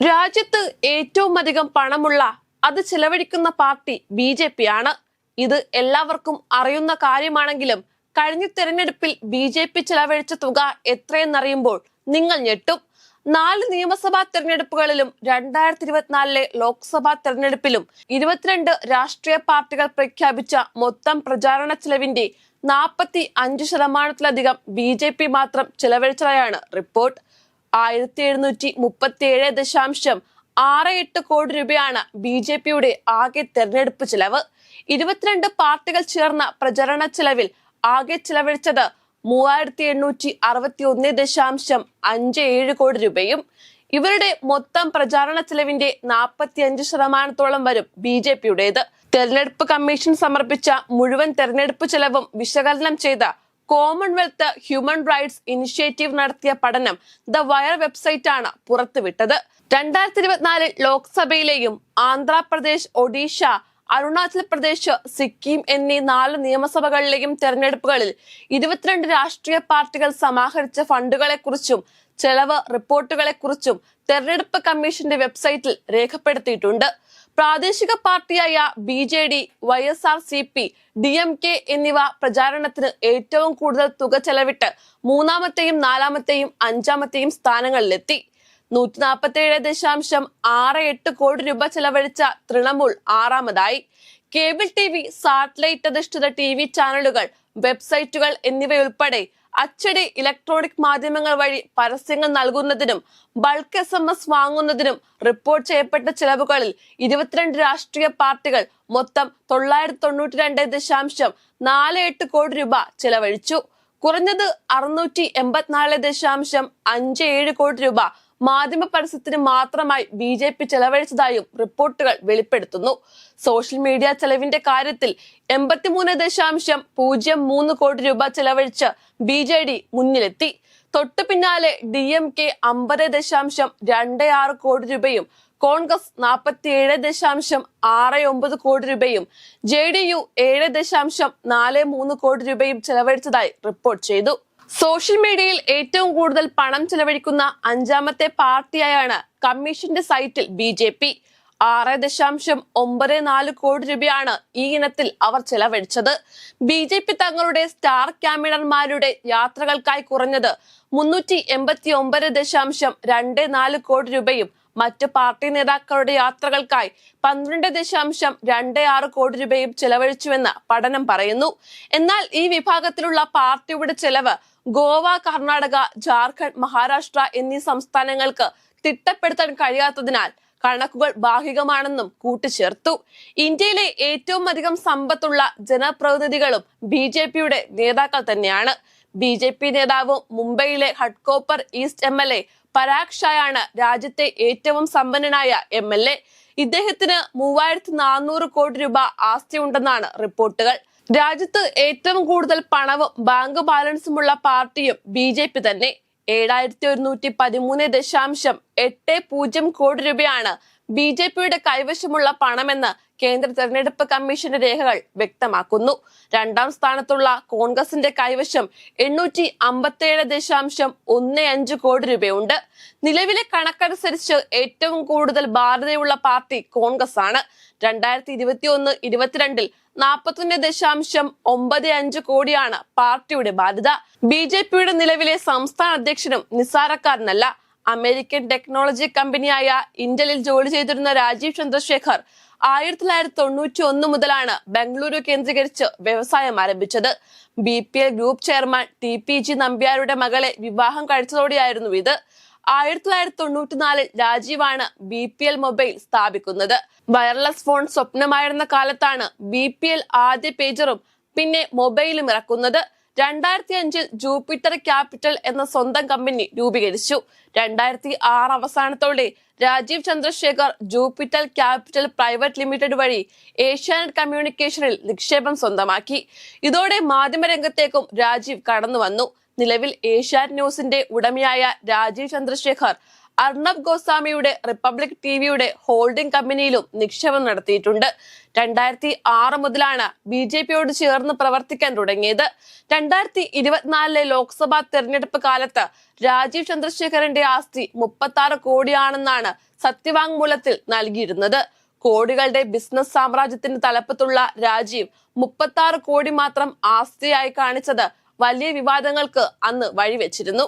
രാജ്യത്ത് ഏറ്റവും അധികം പണമുള്ള അത് ചെലവഴിക്കുന്ന പാർട്ടി ബി ജെ പി ആണ് ഇത് എല്ലാവർക്കും അറിയുന്ന കാര്യമാണെങ്കിലും കഴിഞ്ഞ തിരഞ്ഞെടുപ്പിൽ ബി ജെ പി ചെലവഴിച്ച തുക എത്രയെന്നറിയുമ്പോൾ നിങ്ങൾ ഞെട്ടും. നാല് നിയമസഭാ തെരഞ്ഞെടുപ്പുകളിലും രണ്ടായിരത്തി ഇരുപത്തിനാലിലെ ലോക്സഭാ തെരഞ്ഞെടുപ്പിലും ഇരുപത്തിരണ്ട് രാഷ്ട്രീയ പാർട്ടികൾ പ്രഖ്യാപിച്ച മൊത്തം പ്രചാരണ ചെലവിന്റെ നാൽപ്പത്തി അഞ്ച് ശതമാനത്തിലധികം ബി ജെ പി മാത്രം ചെലവഴിച്ചതായാണ് റിപ്പോർട്ട്. ആയിരത്തി എഴുന്നൂറ്റി മുപ്പത്തി ഏഴ് ദശാംശം ആറ് എട്ട് കോടി രൂപയാണ് ബി ജെ പിയുടെ ആകെ തെരഞ്ഞെടുപ്പ് ചെലവ്. ഇരുപത്തിരണ്ട് പാർട്ടികൾ ചേർന്ന പ്രചരണ ചെലവിൽ ആകെ ചെലവഴിച്ചത് മൂവായിരത്തി എണ്ണൂറ്റി അറുപത്തി ഒന്ന് ദശാംശം അഞ്ച് ഏഴ് കോടി രൂപയും. ഇവരുടെ മൊത്തം പ്രചാരണ ചെലവിന്റെ നാൽപ്പത്തി അഞ്ച് ശതമാനത്തോളം വരും ബി ജെ പിയുടേത്. തെരഞ്ഞെടുപ്പ് കമ്മീഷൻ സമർപ്പിച്ച മുഴുവൻ തെരഞ്ഞെടുപ്പ് ചെലവും വിശകലനം ചെയ്ത കോമൺവെൽത്ത് ഹ്യൂമൻ റൈറ്റ്സ് ഇനിഷ്യേറ്റീവ് നടത്തിയ പഠനം ദ വയർ വെബ്സൈറ്റ് ആണ് പുറത്തുവിട്ടത്. രണ്ടായിരത്തി ഇരുപത്തിനാലിൽ ലോക്സഭയിലെയും ആന്ധ്രാപ്രദേശ് ഒഡീഷ അരുണാചൽ പ്രദേശ് സിക്കിം എന്നീ നാല് നിയമസഭകളിലെയും തെരഞ്ഞെടുപ്പുകളിൽ ഇരുപത്തിരണ്ട് രാഷ്ട്രീയ പാർട്ടികൾ സമാഹരിച്ച ഫണ്ടുകളെക്കുറിച്ചും ചെലവ് റിപ്പോർട്ടുകളെക്കുറിച്ചും തെരഞ്ഞെടുപ്പ് കമ്മീഷന്റെ വെബ്സൈറ്റിൽ രേഖപ്പെടുത്തിയിട്ടുണ്ട്. പ്രാദേശിക പാർട്ടിയായ B J D Y S R C P D M K എന്നിവ പ്രചാരണത്തിന് ഏറ്റവും കൂടുതൽ തുക ചെലവിട്ട് മൂന്നാമത്തെയും നാലാമത്തെയും അഞ്ചാമത്തെയും സ്ഥാനങ്ങളിലെത്തി. നൂറ്റി നാൽപ്പത്തി ഏഴ് ദശാംശം ആറ് എട്ട് കോടി രൂപ ചെലവഴിച്ച തൃണമൂൽ ആറാമതായി. കേബിൾ ടി വി സാറ്റലൈറ്റ് അധിഷ്ഠിത ടി വി ചാനലുകൾ വെബ്സൈറ്റുകൾ എന്നിവയുൾപ്പെടെ അച്ചടി ഇലക്ട്രോണിക് മാധ്യമങ്ങൾ വഴി പരസ്യങ്ങൾ നൽകുന്നതിനും ബൾക്ക് എസ് എം എസ് വാങ്ങുന്നതിനും റിപ്പോർട്ട് ചെയ്യപ്പെട്ട ചെലവുകളിൽ ഇരുപത്തിരണ്ട് രാഷ്ട്രീയ പാർട്ടികൾ മൊത്തം തൊള്ളായിരത്തി തൊണ്ണൂറ്റി രണ്ട് ദശാംശം നാല് എട്ട് കോടി രൂപ ചെലവഴിച്ചു. കുറഞ്ഞത് അറുന്നൂറ്റി എൺപത്തിനാല് ദശാംശം അഞ്ച് ഏഴ് കോടി രൂപ മാധ്യമ പരസ്യത്തിന് മാത്രമായി ബി ജെ പി ചെലവഴിച്ചതായും റിപ്പോർട്ടുകൾ വെളിപ്പെടുത്തുന്നു. സോഷ്യൽ മീഡിയ ചെലവിന്റെ കാര്യത്തിൽ എൺപത്തിമൂന്ന് ദശാംശം പൂജ്യം മൂന്ന് കോടി രൂപ ചെലവഴിച്ച് ബി ജെ ഡി മുന്നിലെത്തി. തൊട്ടു പിന്നാലെ ഡി എം കെ അമ്പത് ദശാംശം രണ്ട് ആറ് കോടി രൂപയും കോൺഗ്രസ് നാൽപ്പത്തി ഏഴ് ദശാംശം ആറ് ഒമ്പത് കോടി രൂപയും ജെ ഡി യു ഏഴ് ദശാംശം നാല് മൂന്ന് കോടി രൂപയും ചെലവഴിച്ചതായി റിപ്പോർട്ട് ചെയ്തു. സോഷ്യൽ മീഡിയയിൽ ഏറ്റവും കൂടുതൽ പണം ചെലവഴിക്കുന്ന അഞ്ചാമത്തെ പാർട്ടിയായാണ് കമ്മീഷന്റെ സൈറ്റിൽ ബി ജെ പി. ആറ് ദശാംശം ഒമ്പത് നാല് കോടി രൂപയാണ് ഈ ഇനത്തിൽ അവർ ചെലവഴിച്ചത്. ബി ജെ പി തങ്ങളുടെ സ്റ്റാർ ക്യാമ്പിനർമാരുടെ യാത്രകൾക്കായി കുറഞ്ഞത് മുന്നൂറ്റി എൺപത്തി ഒമ്പത് ദശാംശം രണ്ട് നാല് കോടി രൂപയും മറ്റു പാർട്ടി നേതാക്കളുടെ യാത്രകൾക്കായി പന്ത്രണ്ട് ദശാംശം രണ്ട് ആറ് കോടി രൂപയും ചെലവഴിച്ചുവെന്ന് പഠനം പറയുന്നു. എന്നാൽ ഈ വിഭാഗത്തിലുള്ള പാർട്ടിയുടെ ചെലവ് ഗോവ കർണാടക ജാർഖണ്ഡ് മഹാരാഷ്ട്ര എന്നീ സംസ്ഥാനങ്ങൾക്ക് തിട്ടപ്പെടുത്താൻ കഴിയാത്തതിനാൽ കണക്കുകൾ ഭാഗികമാണെന്നും കൂട്ടിച്ചേർത്തു. ഇന്ത്യയിലെ ഏറ്റവും അധികം സമ്പത്തുള്ള ജനപ്രതിനിധികളും ബി ജെ പിയുടെ നേതാക്കൾ തന്നെയാണ്. ബി ജെ പി നേതാവും മുംബൈയിലെ Ghatkopar east M L A Parag ഷായാണ് രാജ്യത്തെ ഏറ്റവും സമ്പന്നനായ എം എൽ എ. ഇദ്ദേഹത്തിന് മൂവായിരത്തി നാനൂറ് കോടി രൂപ ആസ്തി ഉണ്ടെന്നാണ് റിപ്പോർട്ടുകൾ. രാജ്യത്ത് ഏറ്റവും കൂടുതൽ പണവും ബാങ്ക് ബാലൻസുമുള്ള പാർട്ടിയും ബി ജെ പി തന്നെ. ഏഴായിരത്തി ഒരുന്നൂറ്റി പതിമൂന്ന് ദശാംശം എട്ട് പൂജ്യം കോടി രൂപയാണ് ബി ജെ പിയുടെ കൈവശമുള്ള പണമെന്ന് കേന്ദ്ര തെരഞ്ഞെടുപ്പ് കമ്മീഷന്റെ രേഖകൾ വ്യക്തമാക്കുന്നു. രണ്ടാം സ്ഥാനത്തുള്ള കോൺഗ്രസിന്റെ കൈവശം എണ്ണൂറ്റി അമ്പത്തിയേഴ് ദശാംശം ഒന്ന് അഞ്ച് കോടി രൂപയുണ്ട്. നിലവിലെ കണക്കനുസരിച്ച് ഏറ്റവും കൂടുതൽ ബാധ്യതയുള്ള പാർട്ടി കോൺഗ്രസ് ആണ് രണ്ടായിരത്തി ഇരുപത്തി ഒന്ന് ഇരുപത്തിരണ്ടിൽ നാൽപ്പത്തൊന്ന് ദശാംശം ഒമ്പത് അഞ്ച് കോടിയാണ് പാർട്ടിയുടെ ബാധ്യത. ബി ജെ പിയുടെ നിലവിലെ സംസ്ഥാന അധ്യക്ഷനും നിസ്സാരക്കാരനല്ല. അമേരിക്കൻ ടെക്നോളജി കമ്പനിയായ ഇന്റലിൽ ജോലി ചെയ്തിരുന്ന രാജീവ് ചന്ദ്രശേഖർ ആയിരത്തി തൊള്ളായിരത്തി തൊണ്ണൂറ്റി ഒന്ന് മുതലാണ് ബംഗളൂരു കേന്ദ്രീകരിച്ച് വ്യവസായം ആരംഭിച്ചത്. B P L group chairman T P G നമ്പ്യാരുടെ മകളെ വിവാഹം കഴിച്ചതോടെയായിരുന്നു ഇത്. ആയിരത്തി തൊള്ളായിരത്തി തൊണ്ണൂറ്റിനാലിൽ രാജീവാണ് ബി പി എൽ മൊബൈൽ സ്ഥാപിക്കുന്നത്. വയർലെസ് ഫോൺ സ്വപ്നമായിരുന്ന കാലത്താണ് ബി പി എൽ ആദ്യ പേജറും പിന്നെ മൊബൈലും ഇറക്കുന്നത്. രണ്ടായിരത്തി അഞ്ചിൽ ജൂപ്പിറ്റർ ക്യാപിറ്റൽ എന്ന സ്വന്തം കമ്പനി രൂപീകരിച്ചു. രണ്ടായിരത്തി ആറ് അവസാനത്തോടെ Rajeev Chandrasekhar Jupiter capital private limited വഴി ഏഷ്യാനെറ്റ് കമ്മ്യൂണിക്കേഷനിൽ നിക്ഷേപം സ്വന്തമാക്കി. ഇതോടെ മാധ്യമരംഗത്തേക്കും രാജീവ് കടന്നു വന്നു നിലവിൽ ഏഷ്യാനെറ്റ് ന്യൂസിന്റെ ഉടമയായ രാജീവ് ചന്ദ്രശേഖർ അർണബ് ഗോസ്വാമിയുടെ റിപ്പബ്ലിക് ടിവിയുടെ ഹോൾഡിംഗ് കമ്പനിയിലും നിക്ഷേപം നടത്തിയിട്ടുണ്ട്. രണ്ടായിരത്തി ആറ് മുതലാണ് ബി ജെ പിയോട് ചേർന്ന് പ്രവർത്തിക്കാൻ തുടങ്ങിയത്. രണ്ടായിരത്തി ഇരുപത്തിനാലിലെ ലോക്സഭാ തെരഞ്ഞെടുപ്പ് കാലത്ത് രാജീവ് ചന്ദ്രശേഖരന്റെ ആസ്തി മുപ്പത്തി ആറ് കോടിയാണെന്നാണ് സത്യവാങ്മൂലത്തിൽ നൽകിയിരുന്നത്. കോടികളുടെ ബിസിനസ് സാമ്രാജ്യത്തിന്റെ തലപ്പത്തുള്ള രാജീവ് മുപ്പത്തി കോടി മാത്രം ആസ്തിയായി കാണിച്ചത് വലിയ വിവാദങ്ങൾക്ക് അന്ന് വഴിവെച്ചിരുന്നു.